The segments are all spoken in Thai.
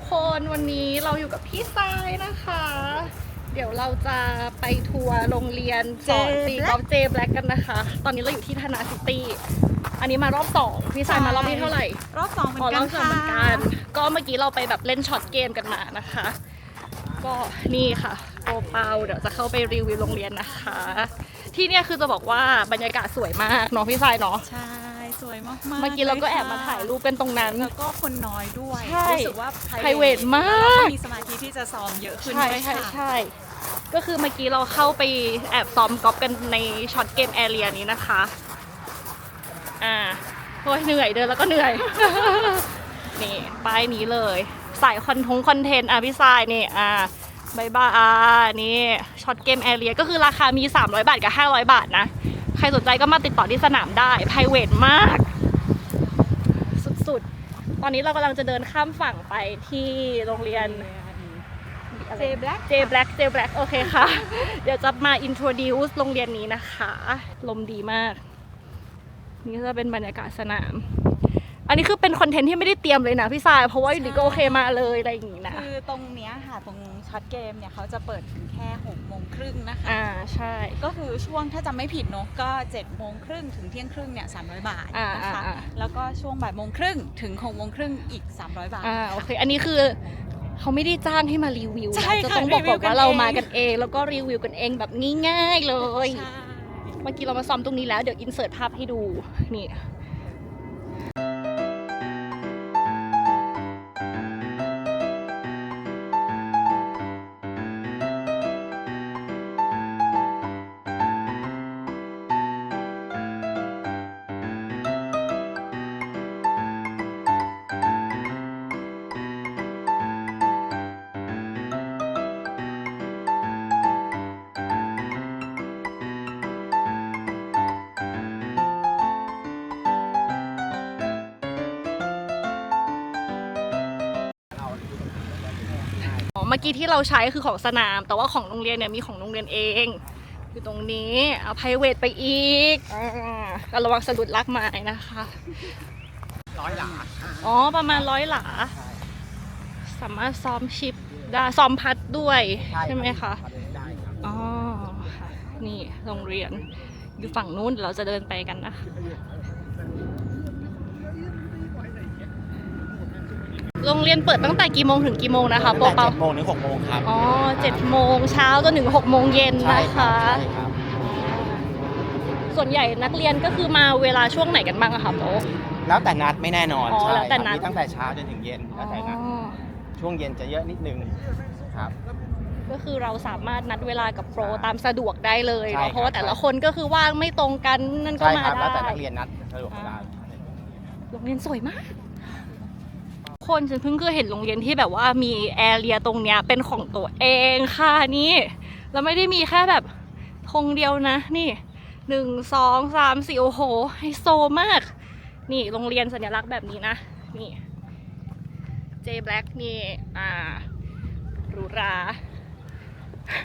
กคนวันนี้เราอยู่กับพี่ทรายนะคะ เดี๋ยวเราจะไปทัวร์โรงเรียนสอนตีกอล์ฟเจแบล็กกันนะคะ ตอนนี้เราอยู่ที่ธนาซิตี้อันนี้มารอบสองพี่ทรายมารอบที่เท่าไหร่รอบสองเหมืออ๋อนกัรนอบสองค่ะเหมือนกันก็เมื่อกี้เราไปแบบเล่นช็อตเกมกันมานะคะ ก็นี่ค่ะโอเปาเดี๋ยวจะเข้าไปรีวิวโรงเรียนนะคะ ที่เนี่ยคือจะบอกว่าบรรยากาศสวยมากเนาะพี่ทรายเนาะใช่ สวยมากๆเมื่อกี้เราก็แอบมาลค่ะถ่ายรูปเป็นตรงนั้น แล้วก็คนน้อยด้วยใช่รู้สึกว่า private มากมีสมาธิที่จะซ้อมเยอะขึ้นใช่ด้วยใช่ค่ะ ใช่ ก็คือเมื่อกี้เราเข้าไปแอบซ้อมกอล์ฟกันในช็อตเกมแอเรียนี้นะคะ อ่าโอ้ยเหนื่อยเดินแล้วก็เหนื่อย นี่ป้ายนี้เลยใส่คอนทงคอนเทนต์อะพี่ทรายนี่อ่าบายบายอ่านี่ช็อตเกมแอเรียก็คือราคามี 300 บาทกับ 500 บาทนะ ใครสนใจก็มาติดต่อที่สนามได้ p r i v a t มาก สุดๆ ตอนนี้เรากำลังจะเดินข้ามฝั่งไปที่โรงเรียน เจแบล็ก J Black J Black โอเคค่ะ เดี๋ยวจะมา introduce โรงเรียนนี้นะคะ ลมดีมาก นี่ก็จะเป็นบรรยากาศสนาม อันนี้คือเป็นคอนเทนต์ที่ไม่ได้เตรียมเลยนะพี่สายเพราะว่าอยู่ดีก็โอเคมาเลยอะไรอย่างงี้นะคือตรงเนี้ยค่ะตรงช็อตเกมเนี่ยเขาจะเปิดถึงแค่6โมงครึ่งนะคะ อ่าใช่ ก็คือช่วงถ้าจำไม่ผิดเนอะก็7โมงครึ่งถึงเที่ยงครึ่งเนี่ย300บาทอ่านะคะอ่าอ่า แล้วก็ช่วงบ่ายโมงครึ่งถึง6โมงครึ่งอีก 300 บาท อ่าค่ะโอเค อันนี้คือเขาไม่ได้จ้างให้มารีวิวใช่นะค่ะจะต้องบอกรีวิก่อวนกันว่าเราเอง มากันเอง แล้วก็รีวิวกันเองแบบง่ายๆเลย ใช่ เมื่อกี้เรามาซ้อมตรงนี้แล้วเดี๋ยวอินเสิร์ตภาพให้ดูนี่ เมื่อกี้ที่เราใช้คือของสนาม แต่ว่าของโรงเรียนเนี่ยมีของโรงเรียนเองอยู่ตรงนี้เอาไพรเวทไปอีกอ่าก็ระวังสะดุดลักไม้นะคะ ร้อยหลาอ๋อประมาณร้อยหลา สามารถซ้อมชิปได้ซ้อมพัดด้วยใช่ไหมคะได้ครับอ๋อค่ะนี่โรงเรียนอยู่ฝั่งนู้นเดี๋ยวเราจะเดินไปกันนะคะ โรงเรียนเปิดตั้งแต่กี่โมงถึงกี่โมงนะคะโปตั้งแต่เปาเจ็ดโมงถึงหกโมงครับอ๋อเจ็ดโมงเช้าจนถึงหกโมงเย็นใช่นะครัคะ บใช่ครับส่วนใหญ่นักเรียนก็คือมาเวลาช่วงไหนกันบ้างอะคะโป แล้วแต่นัดไม่แน่นอนอ๋อใช่แล้วแต่ครับนัดมีตั้งแต่เช้าจนถึงเย็นแล้วแต่นัดอ๋อช่วงเย็นจะเยอะนิดนึงครับ ก็คือเราสามารถนัดเวลากับโปรตามสะดวกได้เลยใช่ครับเนาะเพราะว่าแต่ละคนก็คือว่างไม่ตรงกันนั่นก็ใช่มาครับได้แล้วแต่นักเรียนนัดสะดวกเวลา โรงเรียนสวยมาก คนฉันเพิ่งเคยเห็นโรงเรียนที่แบบว่ามีแอเรียตรงเนี้ยเป็นของตัวเองค่ะนี่แล้วไม่ได้มีแค่แบบธงเดียวนะ นี่หนึ่งสองสามสี่โอ้โหไฮโซมาก นี่โรงเรียนสัญลักษณ์แบบนี้นะ นี่ J Black นี่อ่าหรูหรา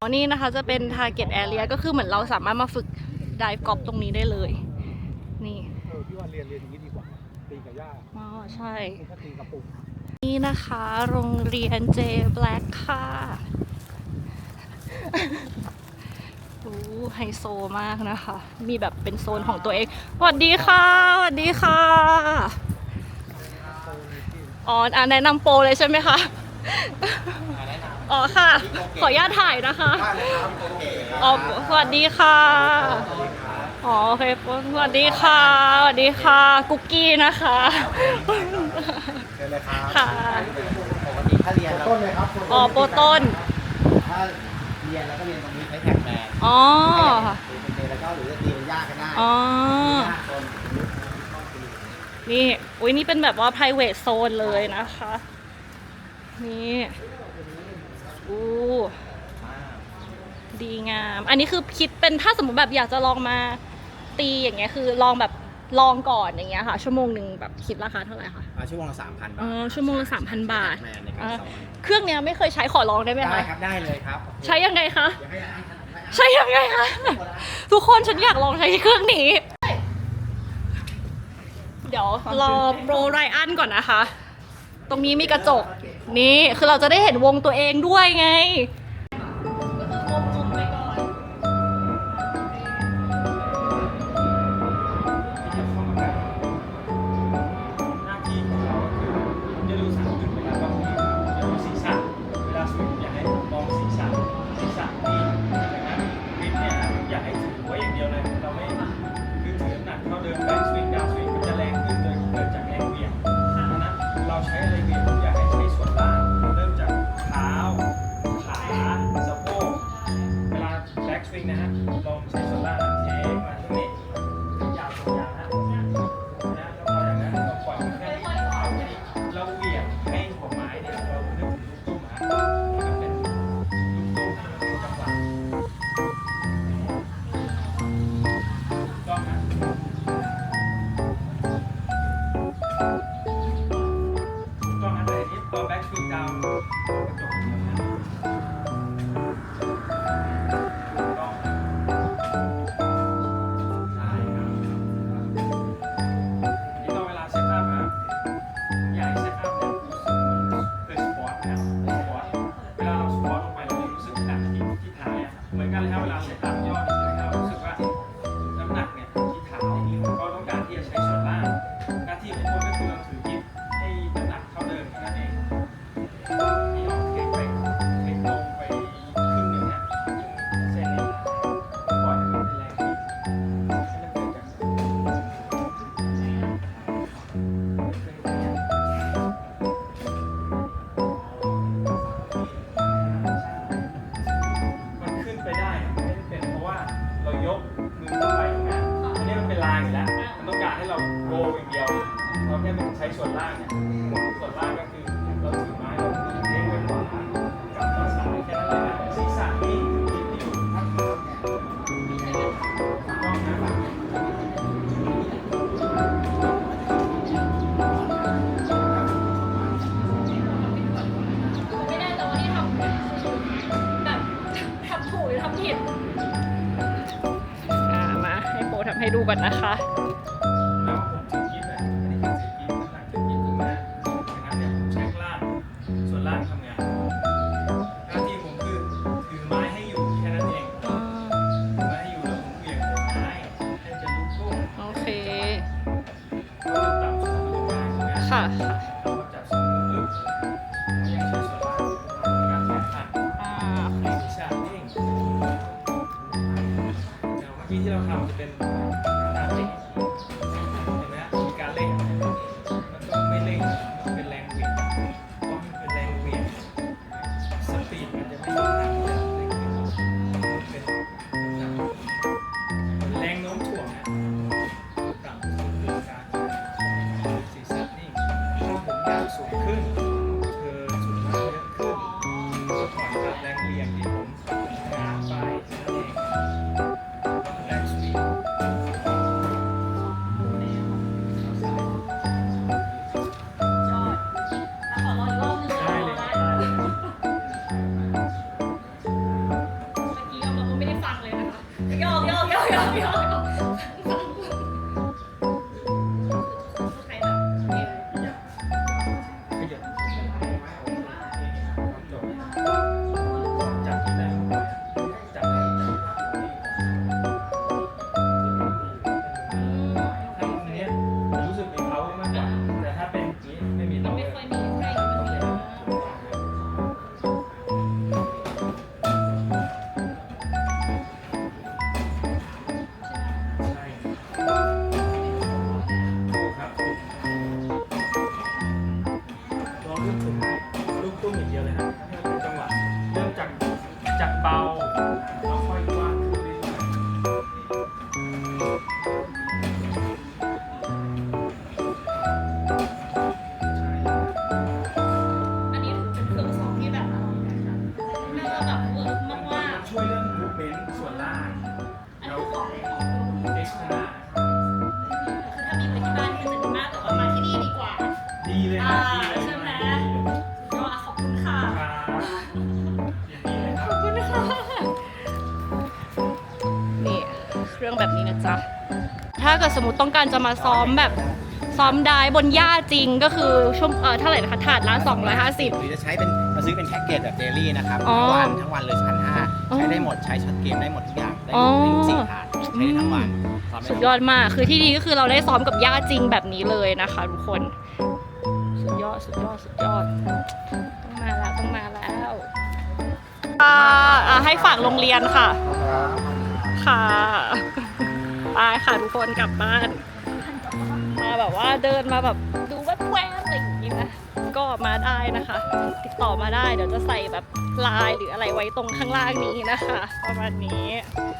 อ๋อนี่นะคะจะเป็น Target Area ก็คือเหมือนเราสามารถมาฝึก dive golf ตรงนี้ได้เลย นี่เออพี่ว่าเรียนเรียนอย่างนี้ดีกว่าตีกับย่าอ๋อใช่ถ้าตีกับปู่ นี่นะคะ โรงเรียน J Black ค่ะโอ้ไฮโซมากนะคะ มีแบบเป็นโซนของตัวเองสวัสดีค่ะสวัสดีค่ะ อ๋ออะแนะนำโปรเลยใช่ไหมคะ อ๋อค่ะ ขออนุญาตถ่ายนะคะ อ๋อ สวัสดีค่ะ อ๋อโอเคสวัสดีค่ะ สวัสดีค่ะ กุ๊กกี้นะคะ เชิญเลยครับค่ะ ปกติถ้าเรียนเราต้นเลยครับอ๋อโปรต้น ถ้าเรียนแล้วก็เรียนตรงนี้ใช้แท็กแมนอ๋อ ตีเป็นเดย์แล้วก็หรือจะตีเป็นย่าก็ได้อ๋อห้าคนนี่ อุ้ยนี่เป็นแบบว่า private zone เลยนะคะ นี่อู้ดีงาม อันนี้คือคิดเป็นถ้าสมมติแบบอยากจะลองมาตีอย่างเงี้ยคือลองแบบ ลองก่อนอย่างเงี้ยค่ะ ชั่วโมงหนึ่งแบบคิดราคาเท่าไหร่คะอ่าชั่วโมงละสามพันอ๋บาอทชั่วโมงละสามพันบาท แมนในการอ่าสอนเครื่องเนี้ยไม่เคยใช้ขอลองได้ไหมได้คะครับได้เลยครับใช้ยังไงคะเดี๋ยวให้ให้ให้ใช่ยังไงคะทุกคนฉันอยากลองใช้เครื่องนี้ เดี๋ยวรอโปรไรอันก่อนนะคะ ตรงนี้มีกระจกนี่คือเราจะได้เห็นวงตัวเองด้วยไง ก่อนนะคะ รื่องแบบนี้นะจ๊ะ ถ้าเกิดสมมติต้องการจะมาซ้อมแบบซ้อมได้บนหญ้าจริงก็คือชั่วเออเท่าไหร่นะคะถาดละ 250 หรือจะใช้เป็นมาซื้อเป็นแพ็กเกจแบบเดลี่นะครับอ๋อทั้งวันทั้งวันเลยพันห้าอ๋อใช้ได้หมดใช้ช็อตเกมได้หมดทุกอย่างได้อ๋อได้ทุกสี่ถาดใช้ได้ทั้งวันซ้มไสุดยอดมากคือที่ดีก็คือเราได้ซ้อมกับย่าจริงแบบนี้เลยนะคะทุกคน สุดยอดสุดยอดสุดยอด ต้องมาแล้วต้องมาแล้วอ่าอ่าให้ฝากโรงเรียนค่ะค่ะ ไปค่ะทุกคนกลับบ้าน มาแบบว่าเดินมาแบบดูแวบๆอะไรอย่างนี้นะ ก็มาได้นะคะ ติดต่อมาได้เดี๋ยวจะใส่แบบไลน์หรืออะไรไว้ตรงข้างล่างนี้นะคะ ประมาณนี้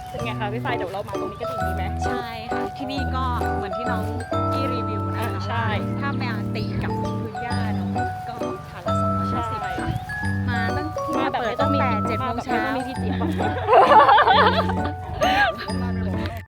เป็นไงคะพี่ฝ้ายเดี๋ยวเรามาตรงนี้กันอีกดีไหมใช่ค่ะ ที่นี่ก็เหมือนที่น้องกี้รีวิวนะคะอ่าใช่ว่าถ้ามาตีกับพื้นหญ้าเนาะก็ถาดละสองร้อยห้าสิบค่ะมาตั้งที่มามาแบบเปิดไม่ต้อตั้งงมีแต่เจ็ดโมงเช้าไม่ต้องมีพี่จิ๊บอะ